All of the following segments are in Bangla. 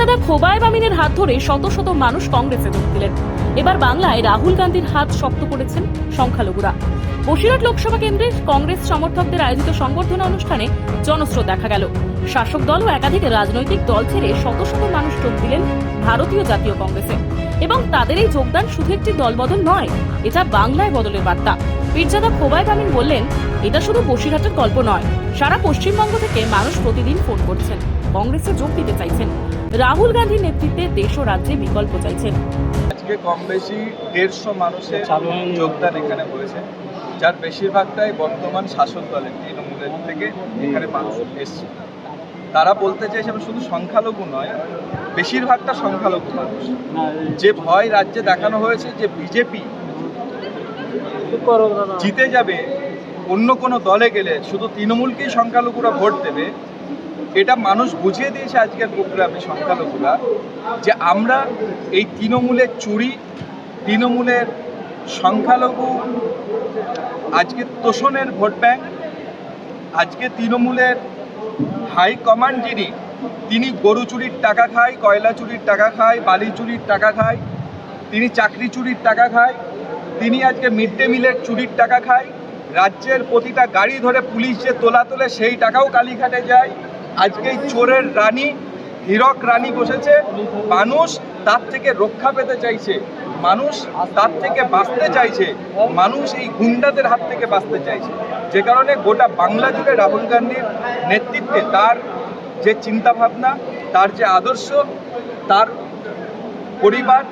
পীরজাদা খোবায় বামিনের হাত ধরে শত শত মানুষ কংগ্রেসে যোগ দিলেন। এবার বাংলায় রাহুল গান্ধীর হাত শক্ত করেছেন সংখ্যালঘুরা। বসিরহাট লোকসভা কেন্দ্রে কংগ্রেস সমর্থকদের আয়োজিত সংবর্ধনা অনুষ্ঠানে জনস্রোত দেখা গেল। শাসক দল ও একাধিক রাজনৈতিক দল ছেড়ে শত শত মানুষ যোগ দিলেন ভারতীয় জাতীয় কংগ্রেসে। এবং তাদের এই যোগদান শুধু একটি দলবদল নয়, এটা বাংলায় বদলের বার্তা। পীরজাদা খোবায় বামিন বললেন, এটা শুধু বসিরহাটের গল্প নয়, সারা পশ্চিমবঙ্গ থেকে মানুষ প্রতিদিন ফোন করছেন, কংগ্রেসে যোগ দিতে চাইছেন। রাহুল গান্ধীর নেতৃত্বে দেশ ও রাজ্যে বিকল্প চাইছেন আজকে কম বেশি দেড়শো মানুষের যোগদান এখানে হয়েছে। যার বেশিরভাগটাই বর্তমান শাসক দলের তৃণমূলের থেকে এখানে মানুষ এসছে। তারা বলতে চাইছে শুধু সংখ্যালঘু নয়, বেশিরভাগটা সংখ্যালঘু মানুষ। যে ভয় রাজ্যে দেখানো হয়েছে যে বিজেপি জিতে যাবে, অন্য কোনো দলে গেলে শুধু তৃণমূলকেই সংখ্যালঘুরা ভোট দেবে এটা মানুষ বুঝিয়ে দিয়েছে আজকের প্রোগ্রামে সংখ্যালঘুরা, যে আমরা এই তৃণমূলের চুরি, তৃণমূলের সংখ্যালঘু, আজকে তোষণের ভোট ব্যাংক, আজকে তৃণমূলের হাই কমান্ড যিনি, তিনি গরু চুরির টাকা খায়, কয়লা চুরির টাকা খায়, বালি চুরির টাকা খায়, তিনি চাকরি চুরির টাকা খায়, তিনি আজকে মিড ডে মিলের চুরির টাকা খায়, রাজ্যের প্রতিটা গাড়ি ধরে পুলিশ যে তোলা তোলে সেই টাকাও কালীঘাটে যায় আজকে চোরের রানী, হীরক রানী বসেছে। মানুষ তার থেকে রক্ষা পেতে চাইছে। মানুষ তার থেকে বাঁচতে চাইছে। মানুষ এই গুন্ডাদের হাত থেকে বাঁচতে চাইছে। যে কারণে গোটা বাংলা জুড়ে রাহুল গান্ধীর নেতৃত্বে তার যে চিন্তাভাবনা, তার যে আদর্শ, তার পরিবার,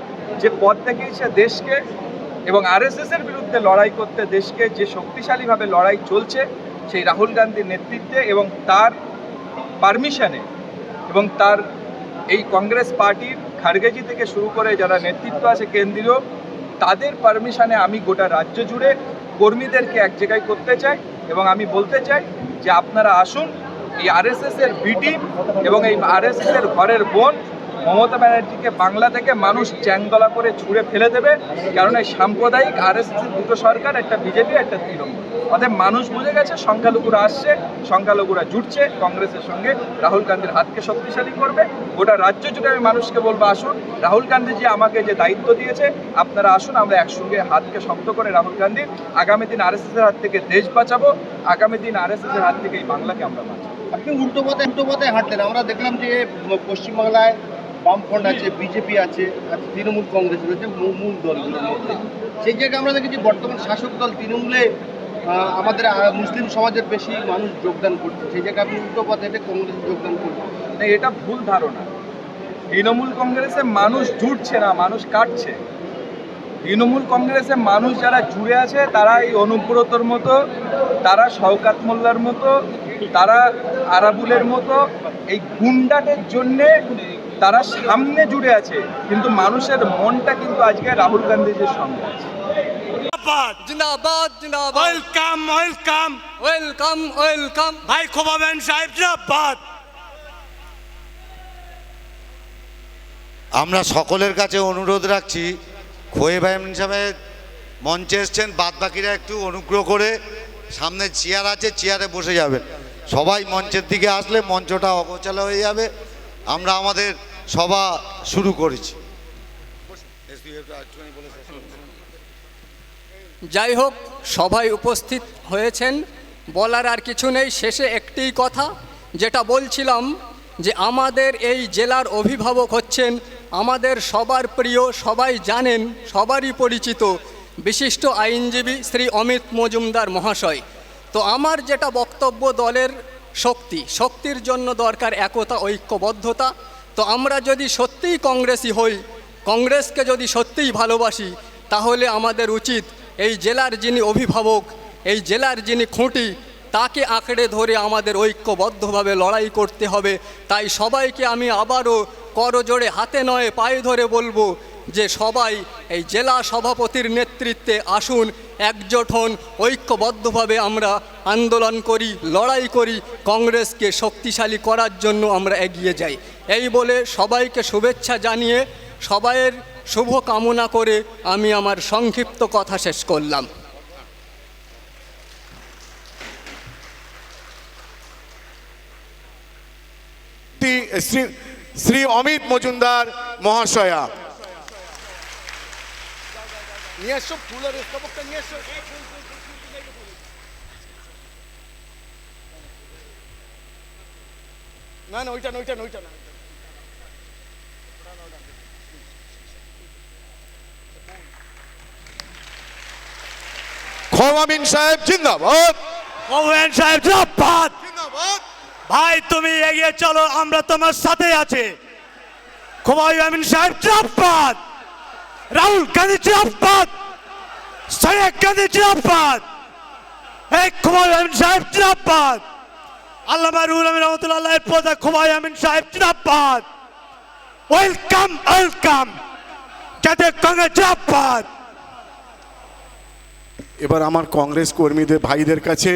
যে পথ দেখিয়েছে দেশকে এবং আরএসএস এর বিরুদ্ধে লড়াই করতে দেশকে যে শক্তিশালীভাবে লড়াই চলছে, সেই রাহুল গান্ধীর নেতৃত্বে এবং তার পারমিশনে এবং তার এই কংগ্রেস পার্টির খারগেজি থেকে শুরু করে যারা নেতৃত্ব আছে কেন্দ্রীয়, তাদের পারমিশনে আমি গোটা রাজ্য জুড়ে কর্মীদেরকে এক জায়গায় করতে চাই এবং আমি বলতে চাই যে আপনারা আসুন এই আরএসএস এর বি টিম এবং এই আরএসএস এর ঘরের বোন মমতা ব্যানার্জিকে বাংলা থেকে মানুষ চ্যাংদলা করে ছুঁড়ে ফেলে দেবে, কারণ এই সাম্প্রদায়িক এর দুটো সরকার, একটা বিজেপি, একটা তৃণমূল। অতএব মানুষ বুঝে গেছে, সংখ্যালঘুরা আসছে, সংখ্যালঘুরা জুটছে, কংগ্রেসের সঙ্গে রাহুল গান্ধীর হাতকে শক্তিশালী করবে। গোটা রাজ্য জুড়ে আমি মানুষকে বলব, আসুন, রাহুল গান্ধীজি আমাকে যে দায়িত্ব দিয়েছে, আপনারা আসুন, আমরা একসঙ্গে হাতকে শক্ত করে রাহুল গান্ধীর আগামী দিন আরএসএস এর হাত থেকে দেশ বাঁচাবো, আগামী দিন আরএসএস এর হাত থেকে এই বাংলাকে আমরা বাঁচাবো। আপনি উল্টো পথে উল্টো পথে হাঁটলেন। আমরা দেখলাম যে পশ্চিমবাংলায় বামফ্রন্ট আছে, বিজেপি আছে তৃণমূল কংগ্রেস রয়েছে মূল দলগুলোর মধ্যে। সেই জায়গায় আমরা দেখেছি বর্তমান শাসক দল তৃণমূলে আমাদের মুসলিম সমাজের বেশি মানুষ যোগদান করছে। সেই জায়গায় আপনি উল্টো পথে হেঁটে কংগ্রেসে যোগদান করছেন না, এটা ভুল ধারণা। তৃণমূল কংগ্রেসে মানুষ জুটছে না, মানুষ কাটছে। তৃণমূল কংগ্রেসে মানুষ যারা জুড়ে আছে, তারা এই অনুব্রতর মতো, তারা শওকাত মোল্লার মতো, তারা আরাবুলের মতো, এই গুন্ডাদের জন্যে তারা সামনে জুড়ে আছে কিন্তু মানুষের মনটা কিন্তু আজকে রাহুল গান্ধীজির সঙ্গে আছে। জিন্দাবাদ। জিন্দাবাদ জিন্দাবাদ। Welcome welcome. Welcome welcome. ভাই খোবাবেন সাহেব জিন্দাবাদ। আমরা সকলের কাছে অনুরোধ রাখছি খোয়ে ভাইম হিসাবে মঞ্চে এসছেন বাদ বাকিরা একটু অনুগ্রহ করে সামনে চেয়ার আছে চেয়ারে বসে যাবেন। সবাই মঞ্চের দিকে আসলে মঞ্চটা অগোছালো হয়ে যাবে। আমরা আমাদের সভা শুরু করেছি। যাই হোক সবাই উপস্থিত হয়েছেন। বলার আর কিছু নেই, শেষে একটিই কথা, যেটা বলছিলাম যে আমাদের এই জেলার অভিভাবক হচ্ছেন, আমাদের সবার প্রিয়, সবাই জানেন, সবারই পরিচিত বিশিষ্ট আইনজীবী শ্রী অমিত মজুমদার মহাশয়। তো আমার যেটা বক্তব্য দলের শক্তি, শক্তির জন্য দরকার একতা, ঐক্যবদ্ধতা। তো আমরা যদি সত্যিই কংগ্রেসি হই, কংগ্রেসকে যদি সত্যিই ভালোবাসি, তাহলে আমাদের উচিত এই জেলার যিনি অভিভাবক, এই জেলার যিনি খুঁটি, তাকে আঁকড়ে ধরে আমাদের ঐক্যবদ্ধভাবে লড়াই করতে হবে। তাই সবাইকে আমি আবারও করজোড়ে হাতে নয় পায়ে ধরে বলব যে সবাই এই জেলা সভাপতির নেতৃত্বে আসুন একজোট হন, ঐক্যবদ্ধভাবে আমরা আন্দোলন করি, লড়াই করি, কংগ্রেসকে শক্তিশালী করার জন্য আমরা এগিয়ে যাই। এই বলে সবাইকে শুভেচ্ছা জানিয়ে সবাইয়ের শুভ কামনা করে আমি আমার সংক্ষিপ্ত কথা শেষ করলাম। শ্রী শ্রী অমিত মজুমদার মহাশয়া। নিয়ে এসো ফুলের স্তবকটা নিয়ে এসো না না ওইটা না ওইটা না ওইটা না খোয়ামিন সাহেব জিন্দাবাদ ওভেন সাহেব জিন্দাবাদ ভাই তুমি এগিয়ে চলো আমরা তোমার সাথে আছি খুমায়ু আমিন সাহেব জিন্দাবাদ রাহুল গান্ধী জিন্দাবাদ সোনিয়া গান্ধী জিন্দাবাদ এই খুমায়ু আমিন সাহেব জিন্দাবাদ আল্লামা রুহুল আমিন রহমতুল্লাহ এর পদা খুমায়ু আমিন সাহেব জিন্দাবাদ ওয়েলকাম ওয়েলকাম। জাতীয় কংগ্রেস জিন্দাবাদ এবার আমার কংগ্রেস কর্মীদের, ভাইদের কাছে